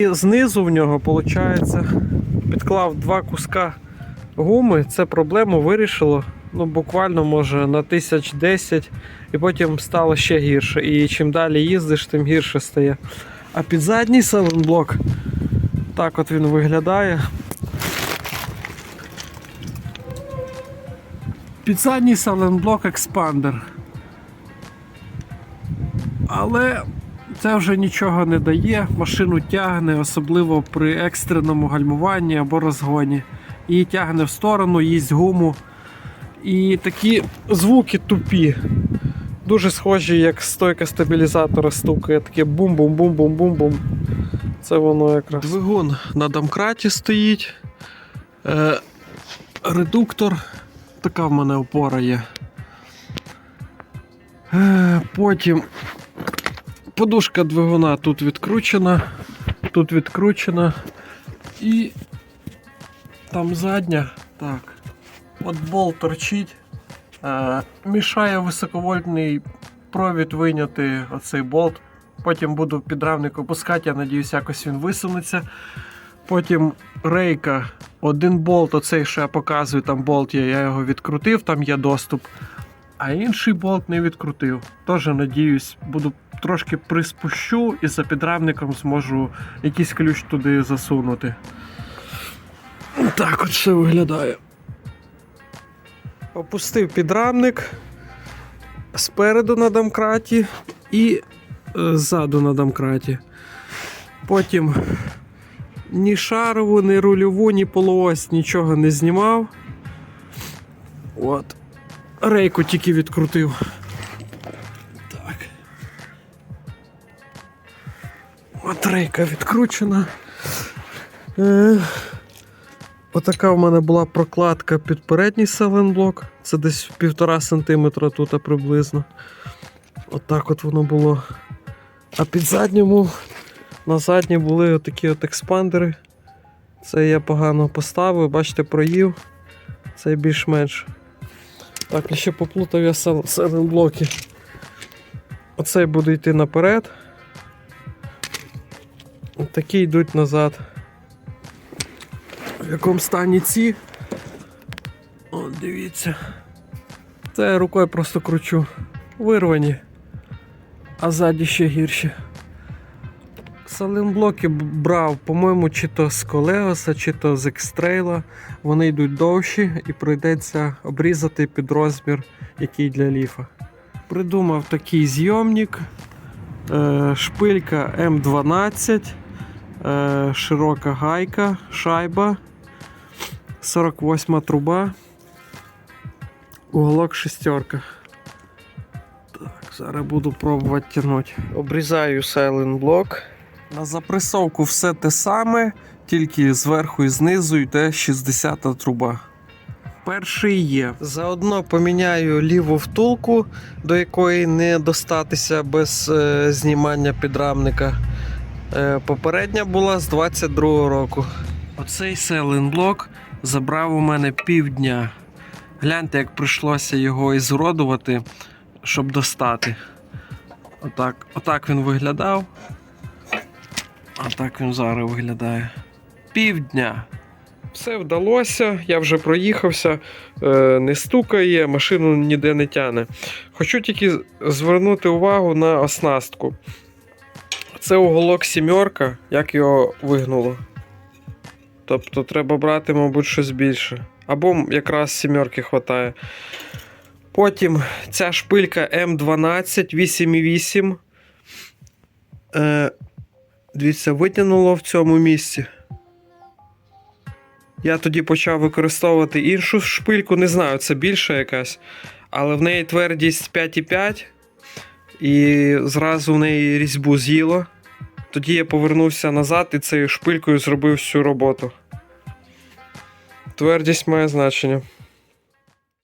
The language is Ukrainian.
І знизу в нього, виходить, підклав два куска гуми. Це проблему вирішило. Ну, буквально може на тисяч десять, і потім стало ще гірше. І чим далі їздиш, тим гірше стає. А під задній саленблок так от він виглядає. Під задній саленблок експандер. Але це вже нічого не дає. Машину тягне, особливо при екстреному гальмуванні або розгоні. Її тягне в сторону, їсть гуму. І такі звуки тупі. Дуже схожі, як стойка стабілізатора стукає. Таке бум-бум-бум-бум-бум-бум. Це воно якраз. Двигун на домкраті стоїть. Е, редуктор. Така в мене опора є. Е, потім подушка двигуна тут відкручена, тут відкручена. І там задня. Так. От болт торчить. Е, мішає високовольтний провід вийняти оцей болт. Потім буду підрамник опускати, я надіюсь, якось він висунеться. Потім рейка, один болт, оцей, що я показую, там болт є, я його відкрутив, там є доступ. А інший болт не відкрутив. Тож надіюсь, буду трошки приспущу і за підрамником зможу якийсь ключ туди засунути. Так от все виглядає. Опустив підрамник спереду на домкраті і е, ззаду на домкраті. Потім ні шарову, ні рульову, ні полуось нічого не знімав. От. Рейку тільки відкрутив. Так. От рейка відкручена. Е, Отака в мене була прокладка під передній селенблок. Це десь півтора сантиметра тут приблизно. Отак от воно було. А під задньому, на задній були отакі от експандери. Це я погано поставив, бачите, проїв. Це більш-менш. Так, ще поплутав я селенблоки. Оцей буде йти наперед. Такі йдуть назад. В якому стані ці? О, дивіться. Це я рукою просто кручу. Вирвані. А ззаді ще гірше. Саленблоки б- брав, по-моєму, чи то з Колеоса, чи то з екстрейла. Вони йдуть довші і прийдеться обрізати під розмір, який для ліфа. Придумав такий зйомник. Е, шпилька М12, е, широка гайка, шайба, 48 труба, уголок шестерка. Так, зараз буду пробувати тягнути. Обрізаю сайлент-блок. На запресовку все те саме, тільки зверху і знизу йде 60-та труба. Перший є. Заодно поміняю ліву втулку, до якої не достатися без е, знімання підрамника. Е, попередня була з 22 року. Оцей селенблок забрав у мене півдня. Гляньте, як прийшлося його ізуродувати, щоб достати. Отак, отак він виглядав. А так він зараз виглядає. Півдня. Все вдалося, я вже проїхався, е, не стукає, машину ніде не тяне. Хочу тільки звернути увагу на оснастку. Це уголок сімерка, як його вигнуло. Тобто треба брати, мабуть, щось більше. Або якраз сімерки хватає. Потім ця шпилька М12 8,8. Дивіться, витягнуло в цьому місці. Я тоді почав використовувати іншу шпильку, не знаю, це більша якась, але в неї твердість 5,5 і зразу в неї різьбу з'їло. Тоді я повернувся назад і цією шпилькою зробив всю роботу. Твердість має значення.